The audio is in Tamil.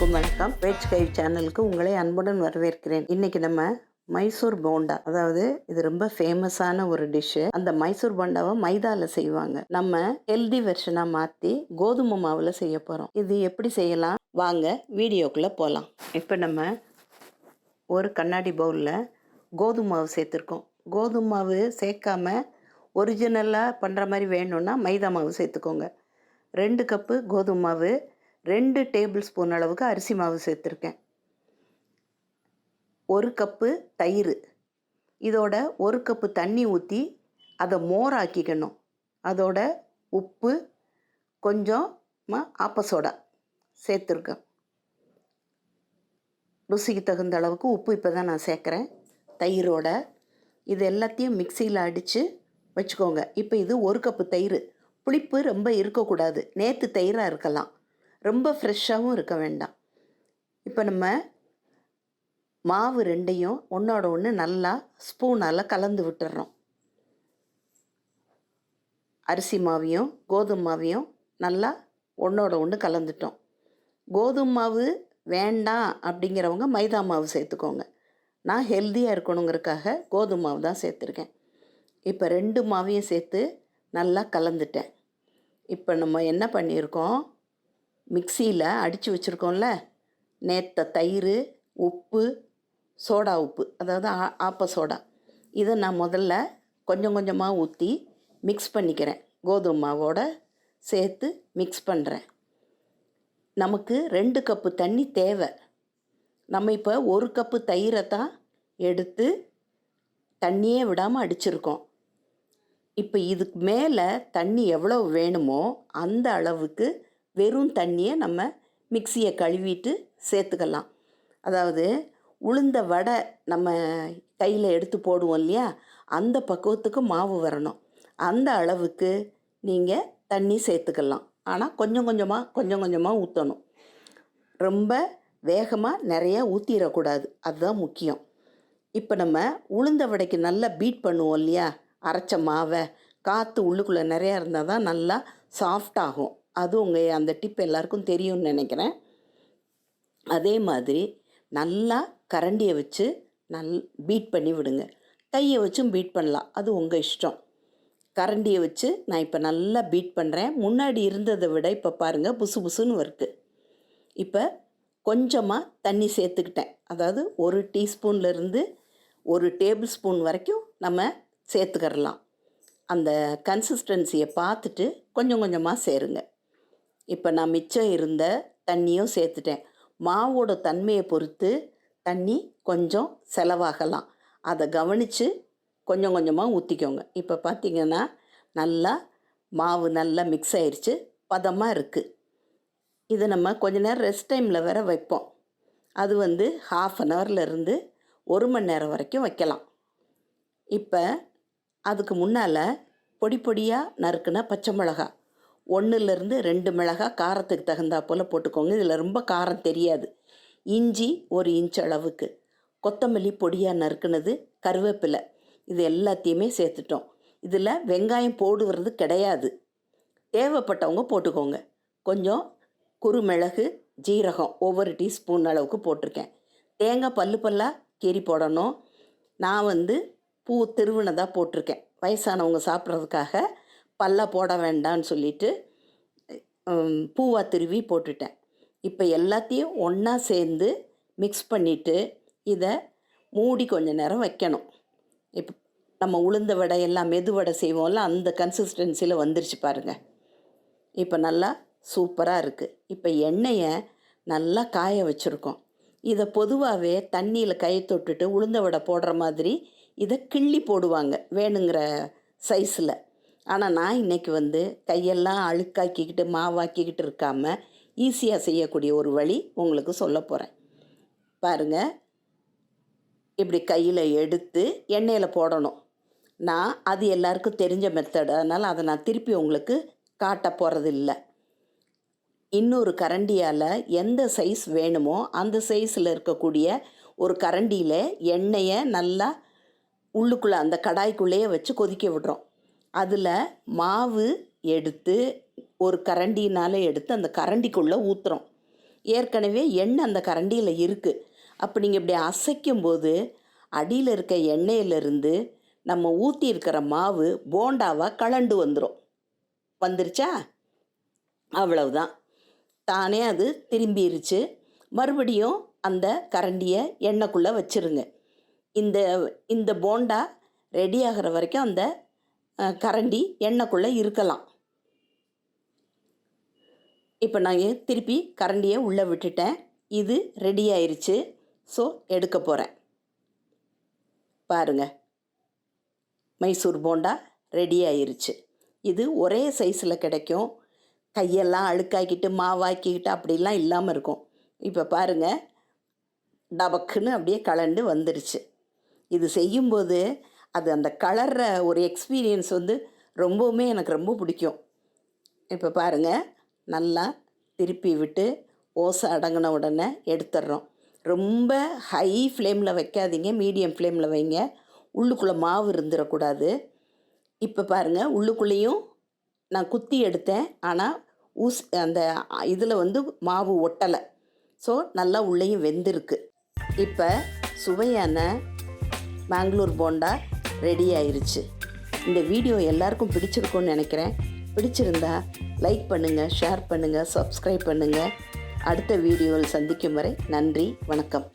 கை சேனலுக்கு உங்களை அன்புடன் வரவேற்கிறேன். இன்னைக்கு நம்ம மைசூர் போண்டா அதாவது இது ரொம்ப ஃபேமஸான ஒரு டிஷ்ஷு அந்த மைசூர் போண்டாவை மைதாவில் செய்வாங்க. நம்ம ஹெல்தி வெர்ஷனாக மாற்றி கோதுமை மாவில் செய்ய போகிறோம் இது எப்படி செய்யலாம்? வாங்க வீடியோக்குள்ளே போகலாம் இப்போ நம்ம ஒரு கண்ணாடி பவுலில் கோதுமை மாவு சேர்த்துருக்கோம். கோதுமை மாவு சேர்க்காம ஒரிஜினலாக பண்ணுற மாதிரி வேணும்னா மைதா மாவு சேர்த்துக்கோங்க. ரெண்டு கப்பு கோதுமை மாவு ரெண்டு டேபிள் ஸ்பூன் அளவுக்கு அரிசி மாவு சேர்த்துருக்கேன். ஒரு கப்பு தயிர். இதோட ஒரு கப்பு தண்ணி ஊற்றி அதை மோராக்கிக்கணும். அதோட உப்பு கொஞ்சம் ஆப்பசோடா சேர்த்துருக்கேன். ருசிக்கு தகுந்த அளவுக்கு உப்பு இப்போ தான் நான் சேர்க்குறேன். தயிரோட இது எல்லாத்தையும் மிக்சியில் அடித்து வச்சுக்கோங்க. இப்போ இது ஒரு கப்பு தயிர். புளிப்பு ரொம்ப இருக்கக்கூடாது. நேற்று தயிராக இருக்கலாம். ரொம்ப ஃப்ரெஷ்ஷாகவும் இருக்க வேண்டாம். இப்போ நம்ம மாவு ரெண்டையும் ஒன்றோட ஒன்று நல்லா ஸ்பூனால் கலந்து விட்டுறோம். அரிசி மாவையும் கோதுமை மாவையும் நல்லா ஒன்றோட ஒன்று கலந்துட்டோம். கோதுமை மாவு வேண்டாம் அப்படிங்கிறவங்க மைதா மாவு சேர்த்துக்கோங்க. நான் ஹெல்த்தியாக இருக்கணுங்கிறதுக்காக கோதுமை மாவு தான் சேர்த்துருக்கேன். இப்போ ரெண்டு மாவையும் சேர்த்து நல்லா கலந்துட்டேன். இப்போ நம்ம என்ன பண்ணியிருக்கோம்? மிக்சியில் அடித்து வச்சுருக்கோம்ல நேற்ற தயிர் உப்பு சோடா உப்பு அதாவது ஆ ஆப்ப சோடா. இதை நான் முதல்ல கொஞ்சம் கொஞ்சமாக ஊற்றி மிக்ஸ் பண்ணிக்கிறேன். கோதுமை மாவோட சேர்த்து மிக்ஸ் பண்ணுறேன் நமக்கு ரெண்டு கப்பு தண்ணி தேவை. நம்ம இப்போ ஒரு கப்பு தயிரை தான் எடுத்து தண்ணியே விடாமல் அடிச்சிருக்கோம். இப்போ இதுக்கு மேலே தண்ணி எவ்வளோ வேணுமோ அந்த அளவுக்கு வெறும் தண்ணியை நம்ம மிக்சியை கழுவிட்டு சேர்த்துக்கலாம் அதாவது உளுந்த வடை நம்ம கையில் எடுத்து போடுவோம் இல்லையா? அந்த பக்குவத்துக்கு மாவு வரணும். அந்த அளவுக்கு நீங்கள் தண்ணி சேர்த்துக்கலாம் ஆனால் கொஞ்சம் கொஞ்சமாக கொஞ்சம் கொஞ்சமாக ஊற்றணும் ரொம்ப வேகமாக நிறையா ஊற்றிடக்கூடாது அதுதான் முக்கியம். இப்போ நம்ம உளுந்த வடைக்கு நல்லா பீட் பண்ணுவோம் இல்லையா? அரைச்ச மாவை காற்று உள்ளுக்குள்ளே நிறையா இருந்தால் தான் நல்லா சாஃப்டாகும் அது உங்கள் அந்த டிப் எல்லாருக்கும் தெரியும்னு நினைக்கிறேன். அதே மாதிரி நல்லா கரண்டியை வச்சு நல் பீட் பண்ணி விடுங்க. கையை வச்சும் பீட் பண்ணலாம். அது உங்கள் இஷ்டம். கரண்டியை வச்சு நான் இப்போ நல்லா பீட் பண்ணுறேன் முன்னாடி இருந்ததை விட இப்போ பாருங்கள் புசு புசுன்னு வருது இப்போ கொஞ்சமாக தண்ணி சேர்த்துக்கிட்டேன். அதாவது ஒரு டீஸ்பூன்லேருந்து ஒரு டேபிள் ஸ்பூன் வரைக்கும் நம்ம சேர்த்துக்கிறலாம். அந்த கன்சிஸ்டன்சியை பார்த்துட்டு கொஞ்சம் கொஞ்சமாக சேருங்க. இப்போ நான் மிச்சம் இருந்த தண்ணியும் சேர்த்துட்டேன். மாவோட தன்மையை பொறுத்து தண்ணி கொஞ்சம் செலவாகலாம். அதை கவனித்து கொஞ்சம் கொஞ்சமாக ஊற்றிக்கோங்க இப்போ பார்த்திங்கன்னா நல்லா மாவு நல்லா மிக்ஸ் ஆயிடுச்சு பதமாக இருக்குது இது நம்ம கொஞ்ச நேரம் ரெஸ்ட் டைமில் வேற வைப்போம். அது வந்து ஹாஃப் அன் ஹவர்லேருந்து ஒரு மணி நேரம் வரைக்கும் வைக்கலாம். இப்போ அதுக்கு முன்னால் பொடி பொடியாக நறுக்குன பச்சை மிளகா ஒன்றுலேருந்து ரெண்டு மிளகா காரத்துக்கு தகுந்தா போல் போட்டுக்கோங்க. இதில் ரொம்ப காரம் தெரியாது. இஞ்சி ஒரு இன்ச் அளவுக்கு. கொத்தமல்லி பொடியாக நறுக்குனது கருவேப்பிலை. இது எல்லாத்தையுமே சேர்த்துட்டோம். இதில் வெங்காயம் போடுறது கிடையாது. தேவைப்பட்டவங்க போட்டுக்கோங்க. கொஞ்சம் குறுமிளகு ஜீரகம் ஒவ்வொரு டீஸ்பூன் அளவுக்கு போட்டிருக்கேன். தேங்காய் பல்லு பல்லாக கீரி போடணும். நான் வந்து பூ திருவினதாக போட்டிருக்கேன். வயசானவங்க சாப்பிட்றதுக்காக பல்ல போட வேண்டான்னு சொல்லிட்டு பூவாக திருவி போட்டுட்டேன். இப்போ எல்லாத்தையும் ஒன்றா சேர்ந்து மிக்ஸ் பண்ணிவிட்டு இதை மூடி கொஞ்ச நேரம் வைக்கணும். இப்போ நம்ம உளுந்த வடை எல்லாம் மெது வடை செய்வோம்ல அந்த கன்சிஸ்டன்சியில் வந்துருச்சு பாருங்கள் இப்போ நல்லா சூப்பராக இருக்குது இப்போ எண்ணெயை நல்லா காய வச்சுருக்கோம். இதை பொதுவாகவே தண்ணியில் கையை தொட்டுட்டு உளுந்த வடை போடுற மாதிரி இதை கிள்ளி போடுவாங்க வேணுங்கிற சைஸில் ஆனால் நான் இன்றைக்கி வந்து கையெல்லாம் அழுக்காக்கிக்கிட்டு மாவாக்கிக்கிட்டு இருக்காமல் ஈஸியாக செய்யக்கூடிய ஒரு வழி உங்களுக்கு சொல்ல போகிறேன் பாருங்கள் இப்படி கையில் எடுத்து எண்ணெயில் போடணும். நான் அது எல்லாருக்கும் தெரிஞ்ச மெத்தடு அதனால் அதை நான் திருப்பி உங்களுக்கு காட்ட போகிறதில்ல இன்னொரு கரண்டியால் எந்த சைஸ் வேணுமோ அந்த சைஸில் இருக்கக்கூடிய ஒரு கரண்டியில் எண்ணெயை நல்லா உள்ளுக்குள்ளே அந்த கடாய்க்குள்ளேயே வச்சு கொதிக்க விடுறோம். அதில் மாவு எடுத்து ஒரு கரண்டினால் எடுத்து அந்த கரண்டிக்குள்ளே ஊற்றுறோம் ஏற்கனவே எண்ணெய் அந்த கரண்டியில் இருக்குது அப்போ நீங்கள் இப்படி அசைக்கும்போது அடியில் இருக்க எண்ணெயிலிருந்து நம்ம ஊற்றி இருக்கிற மாவு போண்டாவாக கலண்டு வந்துடும் வந்துருச்சா? அவ்வளவுதான். தானே அது திரும்பிருச்சு. மறுபடியும் அந்த கரண்டியை எண்ணெய்க்குள்ளே வச்சிருங்க. இந்த இந்த போண்டா ரெடி ஆகிற வரைக்கும் அந்த கரண்டி எண்ணெய்க்குள்ளே இருக்கலாம். இப்போ நான் திருப்பி கரண்டியை உள்ளே விட்டுட்டேன். இது ரெடி ஆயிருச்சு. ஸோ எடுக்க போகிறேன் பாருங்க. மைசூர் போண்டா ரெடி ஆயிருச்சு. இது ஒரே சைஸில் கிடைக்கும். கையெல்லாம் அழுக்காக்கிட்டு மாவாக்கிக்கிட்டு அப்படிலாம் இல்லாமல் இருக்கும். இப்போ பாருங்கள் டபக்குன்னு அப்படியே கலண்டு வந்துருச்சு. இது செய்யும்போது அது அந்த கலர்ற ஒரு எக்ஸ்பீரியன்ஸ் வந்து ரொம்பவுமே எனக்கு ரொம்ப பிடிக்கும். இப்போ பாருங்கள் நல்லா திருப்பி விட்டு ஓசை அடங்கின உடனே எடுத்துடுறோம் ரொம்ப ஹை ஃப்ளேமில் வைக்காதீங்க மீடியம் ஃப்ளேமில் வைங்க. உள்ளுக்குள்ளே மாவு இருந்துடக்கூடாது இப்போ பாருங்கள் உள்ளுக்குள்ளேயும் நான் குத்தி எடுத்தேன் ஆனால் ஊஸ் அந்த இதில் வந்து மாவு ஒட்டலை. ஸோ நல்லா உள்ளேயும் வெந்திருக்கு. இப்போ சுவையான மேங்களூர் போண்டா ரெடி ஆயிருச்சு. இந்த வீடியோ எல்லாருக்கும் பிடிச்சிருக்கும்னு நினைக்கிறேன். பிடிச்சிருந்தா லைக் பண்ணுங்கள் ஷேர் பண்ணுங்கள் சப்ஸ்கிரைப் பண்ணுங்கள் அடுத்த வீடியோவில் சந்திக்கும் வரை நன்றி வணக்கம்.